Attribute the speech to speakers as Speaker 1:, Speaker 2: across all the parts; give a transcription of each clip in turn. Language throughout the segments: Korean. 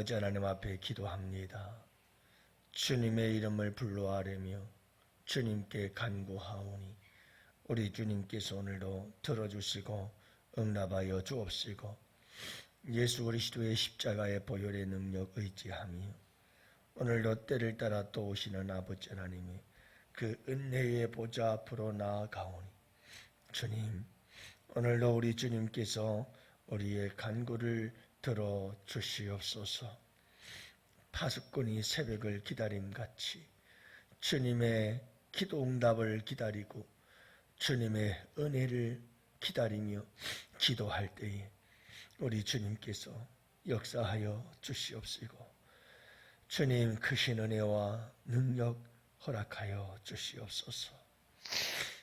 Speaker 1: 아버지 하나님 앞에 기도합니다. 주님의 이름을 불러아뢰며 주님께 간구하오니 우리 주님께서 오늘도 들어주시고 응답하여 주옵시고 예수 그리스도의 십자가의 보혈의 능력 의지하며 오늘도 때를 따라 또 오시는 아버지 하나님의 그 은혜의 보좌 앞으로 나아가오니 주님 오늘도 우리 주님께서 우리의 간구를 들어 주시옵소서. 파수꾼이 새벽을 기다림 같이 주님의 기도 응답을 기다리고 주님의 은혜를 기다리며 기도할 때에 우리 주님께서 역사하여 주시옵시고 주님 크신 은혜와 능력 허락하여 주시옵소서.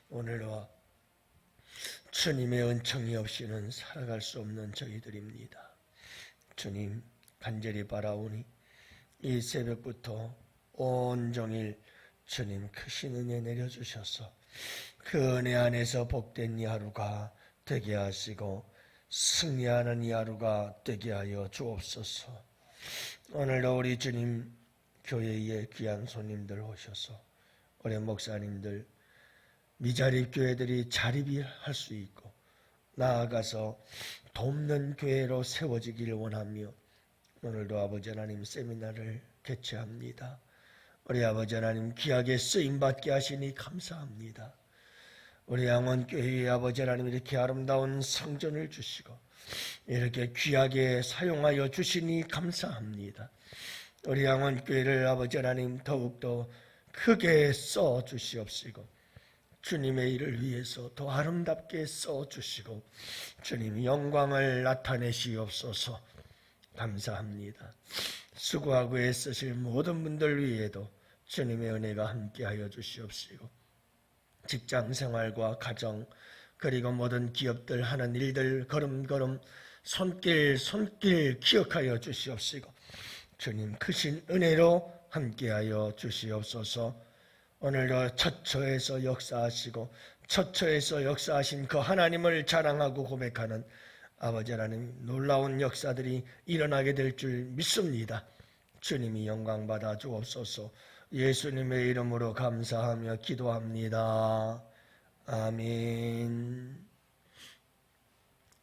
Speaker 1: 오늘과 주님의 은총이 없이는 살아갈 수 없는 저희들입니다. 주님 간절히 바라오니 이 새벽부터 온종일 주님 크신 은혜 내려주셔서 그 은혜 안에서 복된 이 하루가 되게 하시고 승리하는 이 하루가 되게 하여 주옵소서. 오늘도 우리 주님 교회에 귀한 손님들 오셔서 우리 목사님들 미자립 교회들이 자립이 할 수 있고 나아가서 돕는 교회로 세워지기를 원하며 오늘도 아버지 하나님 세미나를 개최합니다. 우리 아버지 하나님 귀하게 쓰임 받게 하시니 감사합니다. 우리 양원 교회의 아버지 하나님 이렇게 아름다운 성전을 주시고 이렇게 귀하게 사용하여 주시니 감사합니다. 우리 양원 교회를 아버지 하나님 더욱더 크게 써 주시옵시고 주님의 일을 위해서 더 아름답게 써 주시고 주님 영광을 나타내시옵소서 감사합니다. 수고하고 애쓰실 모든 분들 위에도 주님의 은혜가 함께하여 주시옵시고 직장 생활과 가정 그리고 모든 기업들 하는 일들 걸음걸음 손길 손길 기억하여 주시옵시고 주님 크신 은혜로 함께하여 주시옵소서 오늘도 처처에서 역사하시고 처처에서 역사하신 그 하나님을 자랑하고 고백하는 아버지 하나님 놀라운 역사들이 일어나게 될 줄 믿습니다. 주님이 영광 받아 주옵소서. 예수님의 이름으로 감사하며 기도합니다. 아멘.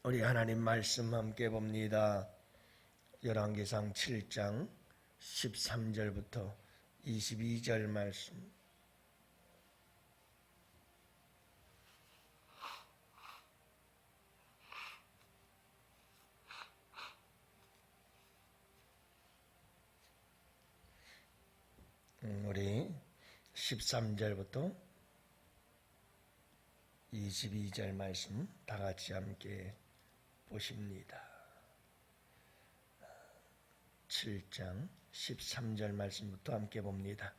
Speaker 1: 우리 하나님 말씀 함께 봅니다. 열왕기상 7장 13절부터 22절 말씀. 음, 우리 13절부터 22절 말씀 다 같이 함께 보십니다. 7장 13절 말씀부터 함께 봅니다.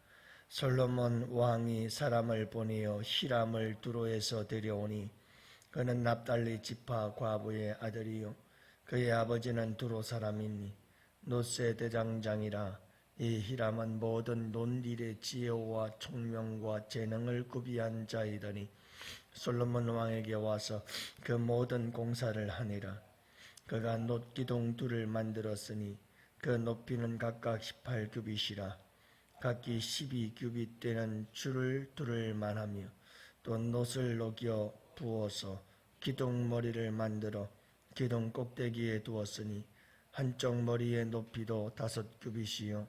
Speaker 1: 솔로몬 왕이 사람을 보내어 히람을 두로에서 데려오니 그는 납달리 지파 과부의 아들이요 그의 아버지는 두로 사람이니 노세 대장장이라 이 히람은 모든 논일의 지혜와 총명과 재능을 구비한 자이더니 솔로몬 왕에게 와서 그 모든 공사를 하니라. 그가 놋기둥 둘을 만들었으니 그 높이는 각각 18규빗이라. 각기 12규빗 되는 줄을 둘을 만하며 또 놋을 녹여 부어서 기둥 머리를 만들어 기둥 꼭대기에 두었으니 한쪽 머리의 높이도 다섯 규빗이요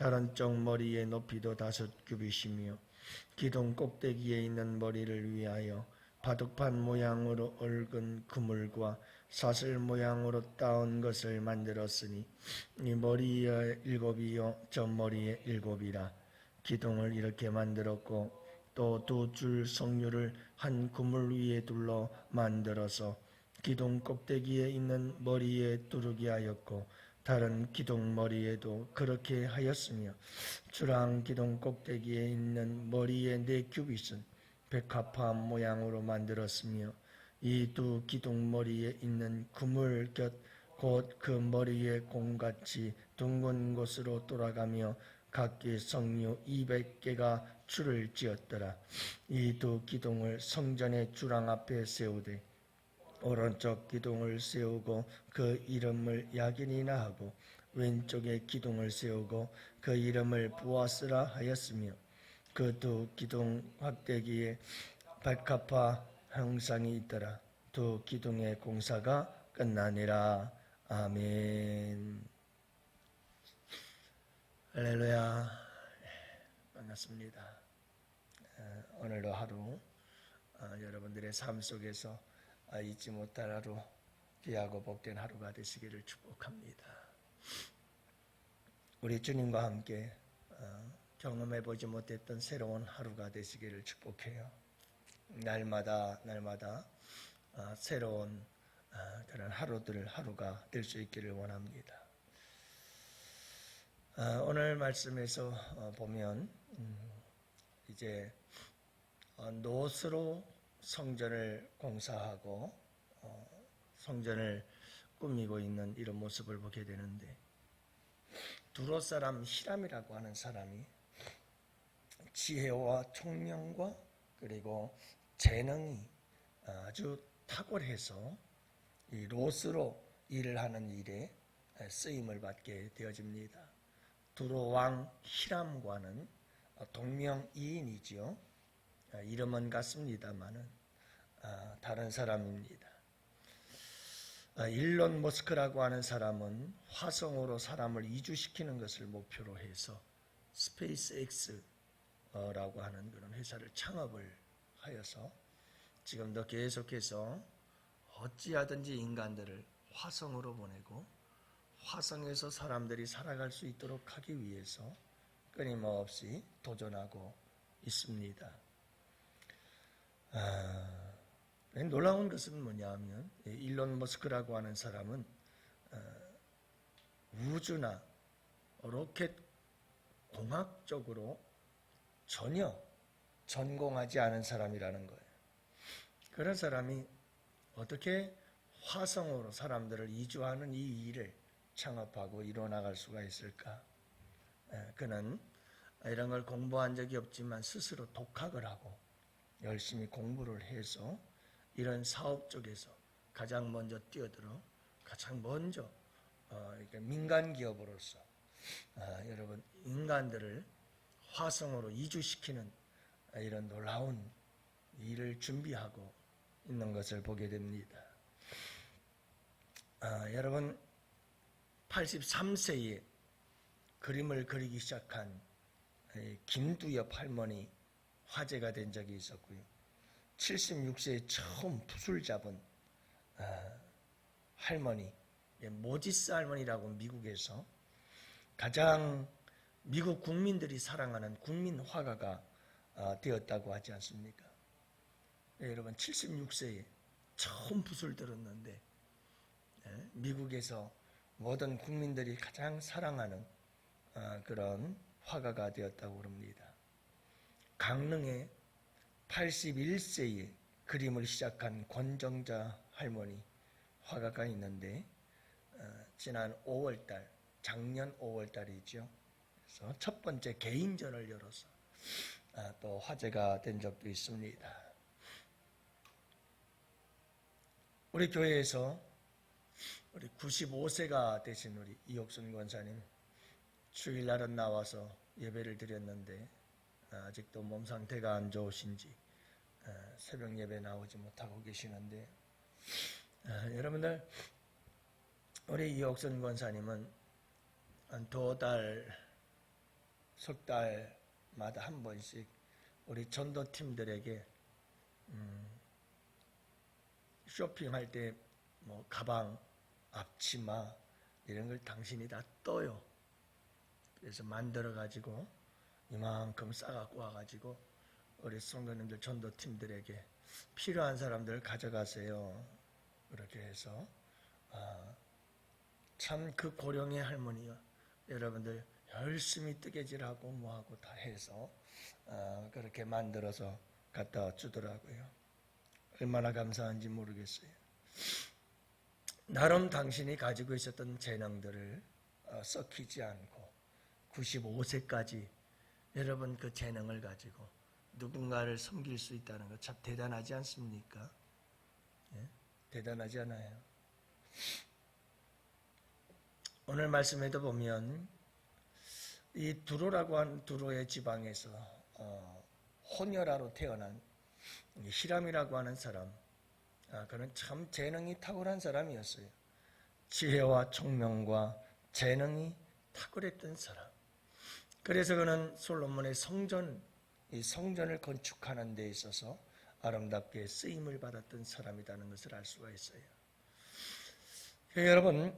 Speaker 1: 다른 쪽 머리의 높이도 다섯 규빗이며 기둥 꼭대기에 있는 머리를 위하여 바둑판 모양으로 얽은 그물과 사슬 모양으로 따온 것을 만들었으니 이 머리의 일곱이요 저 머리의 일곱이라. 기둥을 이렇게 만들었고 또 두줄 성류를 한 그물 위에 둘러 만들어서 기둥 꼭대기에 있는 머리에 두르게 하였고 다른 기둥 머리에도 그렇게 하였으며 주랑 기둥 꼭대기에 있는 머리의 네 규빗은 백합화 모양으로 만들었으며 이 두 기둥 머리에 있는 그물 곁 곧 그 머리의 공같이 둥근 곳으로 돌아가며 각기 성류 200개가 줄을 지었더라. 이 두 기둥을 성전의 주랑 앞에 세우되 오른쪽 기둥을 세우고 그 이름을 야긴이나 하고 왼쪽에 기둥을 세우고 그 이름을 부아스라 하였으며 그 두 기둥 확대기에 백합화 형상이 있더라. 두 기둥의 공사가 끝나니라. 아멘. 할렐루야. 네, 반갑습니다. 어, 오늘도 하루 어, 여러분들의 삶 속에서 아, 잊지 못할 하루 귀하고 복된 하루가 되시기를 축복합니다. 우리 주님과 함께 어, 경험해 보지 못했던 새로운 하루가 되시기를 축복해요. 날마다 날마다 어, 새로운 어, 그런 하루들 하루가 될 수 있기를 원합니다. 어, 오늘 말씀에서 어, 보면 음, 이제 어, 노스로 성전을 공사하고 어, 성전을 꾸미고 있는 이런 모습을 보게 되는데 두로 사람 히람이라고 하는 사람이 지혜와 총명과 그리고 재능이 아주 탁월해서 이 로스로 일을 하는 일에 쓰임을 받게 되어집니다. 두로 왕 히람과는 동명이인이지요. 아, 이름은 같습니다만은 아, 다른 사람입니다. 아, 일론 머스크라고 하는 사람은 화성으로 사람을 이주시키는 것을 목표로 해서 스페이스 X라고 하는 그런 회사를 창업을 하여서 지금도 계속해서 어찌하든지 인간들을 화성으로 보내고 화성에서 사람들이 살아갈 수 있도록 하기 위해서 끊임없이 도전하고 있습니다. 아, 놀라운 것은 뭐냐 하면 일론 머스크라고 하는 사람은 어, 우주나 로켓 공학 적으로 전혀 전공하지 않은 사람이라는 거예요. 그런 사람이 어떻게 화성으로 사람들을 이주하는 이 일을 창업하고 이뤄나갈 수가 있을까? 에, 그는 이런 걸 공부한 적이 없지만 스스로 독학을 하고 열심히 공부를 해서 이런 사업 쪽에서 가장 먼저 뛰어들어 가장 먼저 어, 민간 기업으로서 아, 여러분 인간들을 화성으로 이주시키는 이런 놀라운 일을 준비하고 있는 것을 보게 됩니다. 아, 여러분 83세에 그림을 그리기 시작한 김두엽 할머니 화제가 된 적이 있었고요. 76세에 처음 붓을 잡은 아, 할머니, 예, 모지스 할머니라고 미국에서 가장 미국 국민들이 사랑하는 국민 화가가 아, 되었다고 하지 않습니까? 네, 여러분 76세에 처음 붓을 들었는데 예, 미국에서 모든 국민들이 가장 사랑하는 아, 그런 화가가 되었다고 그럽니다. 강릉에 81세에 그림을 시작한 권정자 할머니 화가가 있는데 어, 지난 5월달 작년 5월달이죠. 그래서 첫 번째 개인전을 열어서 아, 또 화제가 된 적도 있습니다. 우리 교회에서 우리 95세가 되신 우리 이옥순 권사님 주일날은 나와서 예배를 드렸는데 아직도 몸 상태가 안 좋으신지 새벽 예배 나오지 못하고 계시는데 여러분들 우리 이옥선 권사님은 한두 달, 석 달마다 한 번씩 우리 전도팀들에게 음, 쇼핑할 때 뭐 가방, 앞치마 이런 걸 당신이 다 떠요. 그래서 만들어 가지고 이만큼 싸갖고 와가지고 우리 성도님들 전도팀들에게 필요한 사람들 가져가세요. 그렇게 해서 아, 참 그 고령의 할머니가 여러분들 열심히 뜨개질하고 뭐하고 다 해서 아, 그렇게 만들어서 갖다 주더라고요. 얼마나 감사한지 모르겠어요. 나름 당신이 가지고 있었던 재능들을 어, 썩히지 않고 95세까지 여러분 그 재능을 가지고 누군가를 섬길 수 있다는 것 참 대단하지 않습니까? 예? 대단하지 않아요? 오늘 말씀에도 보면 이 두로라고 한 두로의 지방에서 어, 혼혈아로 태어난 이 히람이라고 하는 사람, 아, 그는 참 재능이 탁월한 사람이었어요. 지혜와 총명과 재능이 탁월했던 사람. 그래서 그는 솔로몬의 성전, 이 성전을 건축하는 데 있어서 아름답게 쓰임을 받았던 사람이라는 것을 알 수가 있어요. 여러분,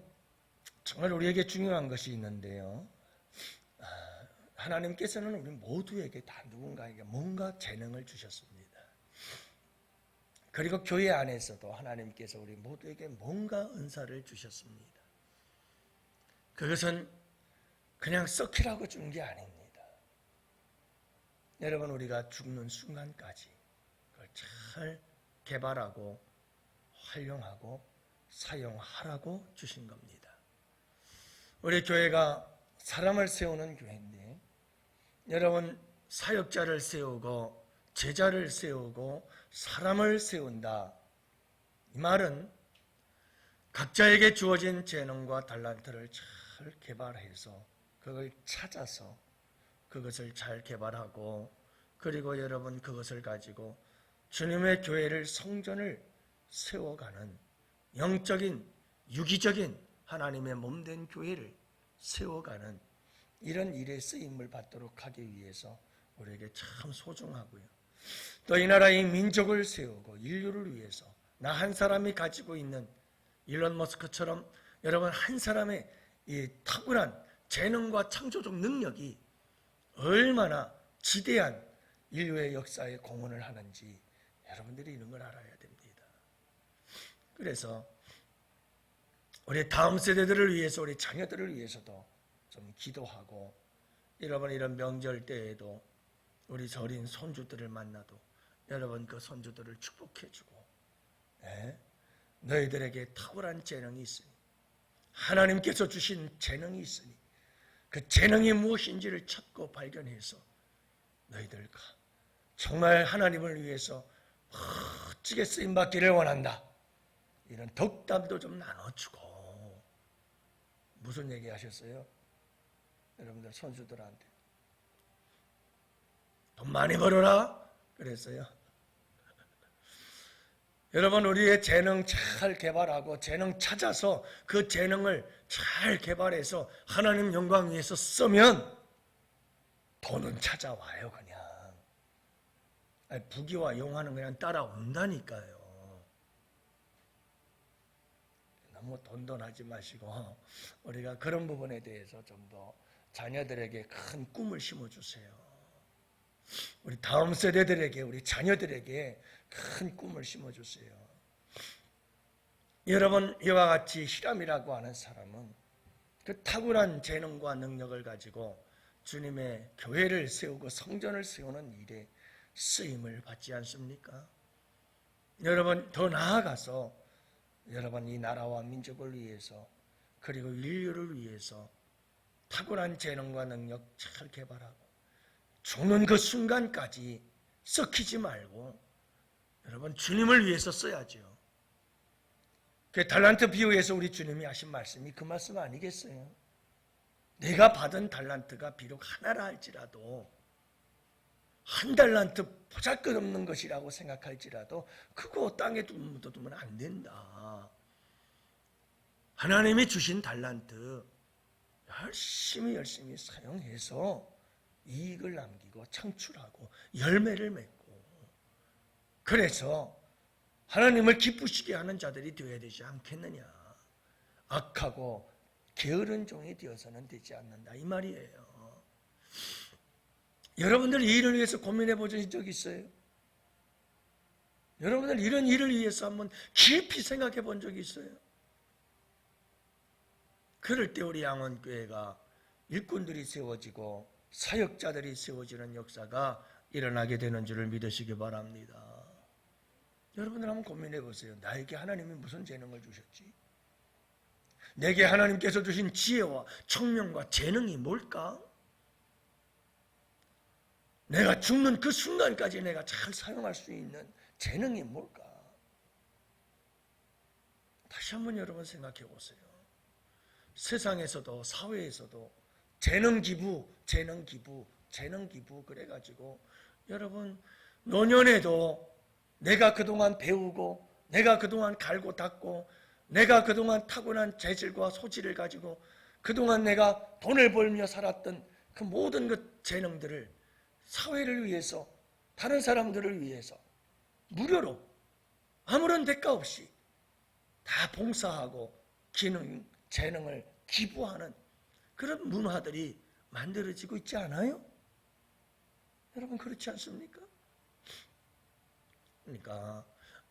Speaker 1: 정말 우리에게 중요한 것이 있는데요. 아, 하나님께서는 우리 모두에게 다 누군가에게 뭔가 재능을 주셨습니다. 그리고 교회 안에서도 하나님께서 우리 모두에게 뭔가 은사를 주셨습니다. 그것은 그냥 썩히라고 준 게 아닙니다. 여러분, 우리가 죽는 순간까지 그걸 잘 개발하고 활용하고 사용하라고 주신 겁니다. 우리 교회가 사람을 세우는 교회인데, 여러분, 사역자를 세우고, 제자를 세우고, 사람을 세운다. 이 말은 각자에게 주어진 재능과 달란트를 잘 개발해서, 그걸 찾아서, 그것을 잘 개발하고, 그리고 여러분 그것을 가지고 주님의 교회를 성전을 세워가는 영적인, 유기적인 하나님의 몸된 교회를 세워가는 이런 일에 쓰임을 받도록 하기 위해서 우리에게 참 소중하고요. 또 이 나라의 민족을 세우고 인류를 위해서 나 한 사람이 가지고 있는 일론 머스크처럼 여러분 한 사람의 이 탁월한 재능과 창조적 능력이 얼마나 지대한 인류의 역사에 공헌을 하는지 여러분들이 이런 걸 알아야 됩니다. 그래서 우리 다음 세대들을 위해서 우리 자녀들을 위해서도 좀 기도하고 여러분 이런 명절 때에도 우리 저린 손주들을 만나도 여러분 그 손주들을 축복해주고 네? 너희들에게 탁월한 재능이 있으니 하나님께서 주신 재능이 있으니 그 재능이 무엇인지를 찾고 발견해서 너희들과 정말 하나님을 위해서 멋지게 쓰임 받기를 원한다. 이런 덕담도 좀 나눠주고 무슨 얘기 하셨어요? 여러분들 선수들한테 돈 많이 벌어라 그랬어요. 여러분 우리의 재능 잘 개발하고 재능 찾아서 그 재능을 잘 개발해서 하나님 영광 위해서 쓰면 돈은 찾아와요 그냥. 아니, 부귀와 영화는 그냥 따라온다니까요. 너무 돈돈하지 마시고 우리가 그런 부분에 대해서 좀 더 자녀들에게 큰 꿈을 심어주세요. 우리 다음 세대들에게 우리 자녀들에게 큰 꿈을 심어주세요. 여러분 이와 같이 히람이라고 하는 사람은 그 탁월한 재능과 능력을 가지고 주님의 교회를 세우고 성전을 세우는 일에 쓰임을 받지 않습니까? 여러분 더 나아가서 여러분 이 나라와 민족을 위해서 그리고 인류를 위해서 탁월한 재능과 능력 잘 개발하고 죽는 그 순간까지 썩히지 말고 여러분 주님을 위해서 써야죠. 그 달란트 비유에서 우리 주님이 하신 말씀이 그 말씀 아니겠어요? 내가 받은 달란트가 비록 하나라 할지라도 한 달란트 보잘것없는 것이라고 생각할지라도 그거 땅에 묻어두면 안 된다. 하나님이 주신 달란트 열심히 열심히 사용해서 이익을 남기고 창출하고 열매를 맺고 그래서 하나님을 기쁘시게 하는 자들이 되어야 되지 않겠느냐. 악하고 게으른 종이 되어서는 되지 않는다. 이 말이에요. 여러분들 이 일을 위해서 고민해 보신 적 있어요? 여러분들 이런 일을 위해서 한번 깊이 생각해 본 적이 있어요? 그럴 때 우리 양원교회가 일꾼들이 세워지고 사역자들이 세워지는 역사가 일어나게 되는 줄을 믿으시기 바랍니다. 여러분들 한번 고민해 보세요. 나에게 하나님이 무슨 재능을 주셨지? 내게 하나님께서 주신 지혜와 청명과 재능이 뭘까? 내가 죽는 그 순간까지 내가 잘 사용할 수 있는 재능이 뭘까? 다시 한번 여러분 생각해 보세요. 세상에서도 사회에서도 재능 기부, 재능 기부, 재능 기부 그래 가지고 여러분 노년에도 내가 그동안 배우고 내가 그동안 갈고 닦고 내가 그동안 타고난 재질과 소질을 가지고 그동안 내가 돈을 벌며 살았던 그 모든 그 재능들을 사회를 위해서 다른 사람들을 위해서 무료로 아무런 대가 없이 다 봉사하고 기능, 재능을 기부하는 그런 문화들이 만들어지고 있지 않아요? 여러분 그렇지 않습니까? 그러니까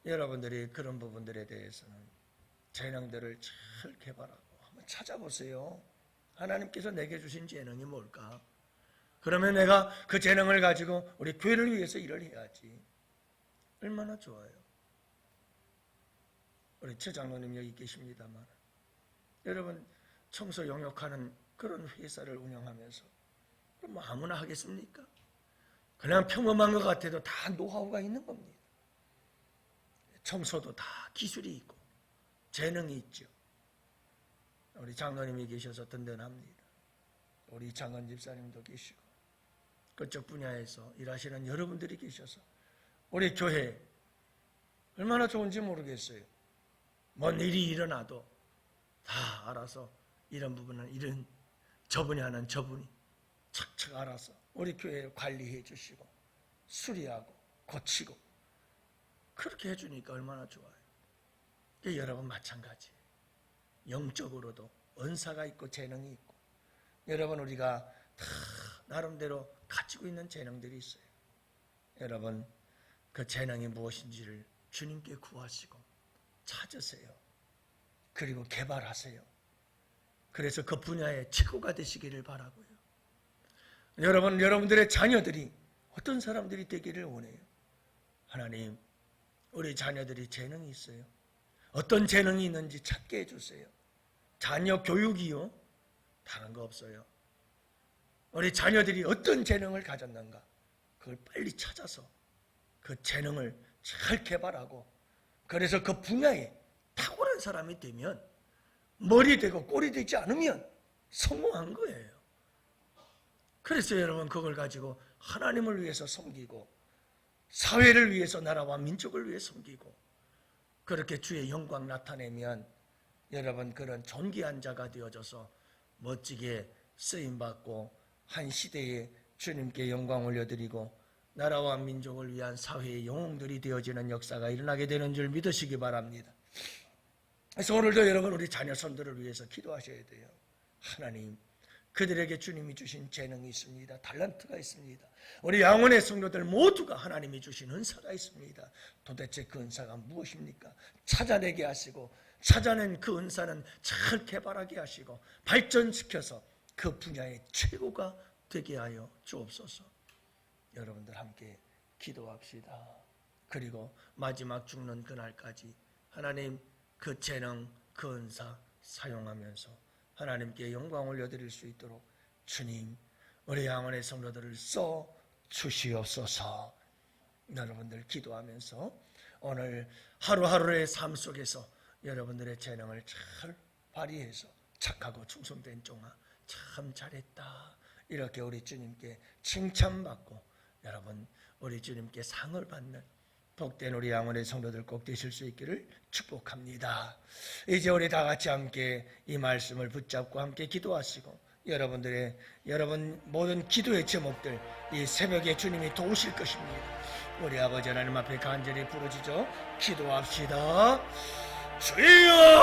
Speaker 1: 여러분들이 그런 부분들에 대해서는 재능들을 잘 개발하고 한번 찾아보세요. 하나님께서 내게 주신 재능이 뭘까? 그러면 내가 그 재능을 가지고 우리 교회를 위해서 일을 해야지. 얼마나 좋아요. 우리 최 장로님 여기 계십니다만 여러분 청소 영역하는 그런 회사를 운영하면서 그럼 뭐 아무나 하겠습니까? 그냥 평범한 것 같아도 다 노하우가 있는 겁니다. 청소도 다 기술이 있고 재능이 있죠. 우리 장로님이 계셔서 든든합니다. 우리 장원 집사님도 계시고 그쪽 분야에서 일하시는 여러분들이 계셔서 우리 교회 얼마나 좋은지 모르겠어요. 뭔 일이 일어나도 다 알아서 이런 부분은 이런 저분이 하는 저분이 착착 알아서 우리 교회를 관리해 주시고 수리하고 고치고 그렇게 해주니까 얼마나 좋아요. 그 여러분 마찬가지. 영적으로도 은사가 있고 재능이 있고 여러분 우리가 다 나름대로 가지고 있는 재능들이 있어요. 여러분 그 재능이 무엇인지를 주님께 구하시고 찾으세요. 그리고 개발하세요. 그래서 그 분야의 최고가 되시기를 바라고요. 여러분, 여러분들의 자녀들이 어떤 사람들이 되기를 원해요. 하나님, 우리 자녀들이 재능이 있어요. 어떤 재능이 있는지 찾게 해주세요. 자녀 교육이요? 다른 거 없어요. 우리 자녀들이 어떤 재능을 가졌는가? 그걸 빨리 찾아서 그 재능을 잘 개발하고 그래서 그 분야에 탁월한 사람이 되면 머리 되고 꼬리 되지 않으면 성공한 거예요. 그래서 여러분 그걸 가지고 하나님을 위해서 섬기고 사회를 위해서 나라와 민족을 위해 섬기고 그렇게 주의 영광 나타내면 여러분 그런 존귀한 자가 되어져서 멋지게 쓰임 받고 한 시대에 주님께 영광 올려드리고 나라와 민족을 위한 사회의 영웅들이 되어지는 역사가 일어나게 되는 줄 믿으시기 바랍니다. 그래서 오늘도 여러분 우리 자녀 손들을 위해서 기도하셔야 돼요. 하나님, 그들에게 주님이 주신 재능이 있습니다. 달란트가 있습니다. 우리 양원의 성도들 모두가 하나님이 주신 은사가 있습니다. 도대체 그 은사가 무엇입니까? 찾아내게 하시고 찾아낸 그 은사는 잘 개발하게 하시고 발전시켜서 그 분야의 최고가 되게 하여 주옵소서. 여러분들 함께 기도합시다. 그리고 마지막 죽는 그날까지 하나님 그 재능, 그 은사 사용하면서 하나님께 영광 올려드릴 수 있도록 주님, 우리 양원의 성도들을 써 주시옵소서. 여러분들 기도하면서 오늘 하루하루의 삶 속에서 여러분들의 재능을 잘 발휘해서 착하고 충성된 종아 참 잘했다. 이렇게 우리 주님께 칭찬받고 여러분 우리 주님께 상을 받는 복된 우리 양원의 성도들 꼭 되실 수 있기를 축복합니다. 이제 우리 다 같이 함께 이 말씀을 붙잡고 함께 기도하시고 여러분들의 여러분 모든 기도의 제목들 이 새벽에 주님이 도우실 것입니다. 우리 아버지 하나님 앞에 간절히 부르짖어 기도합시다. 주여!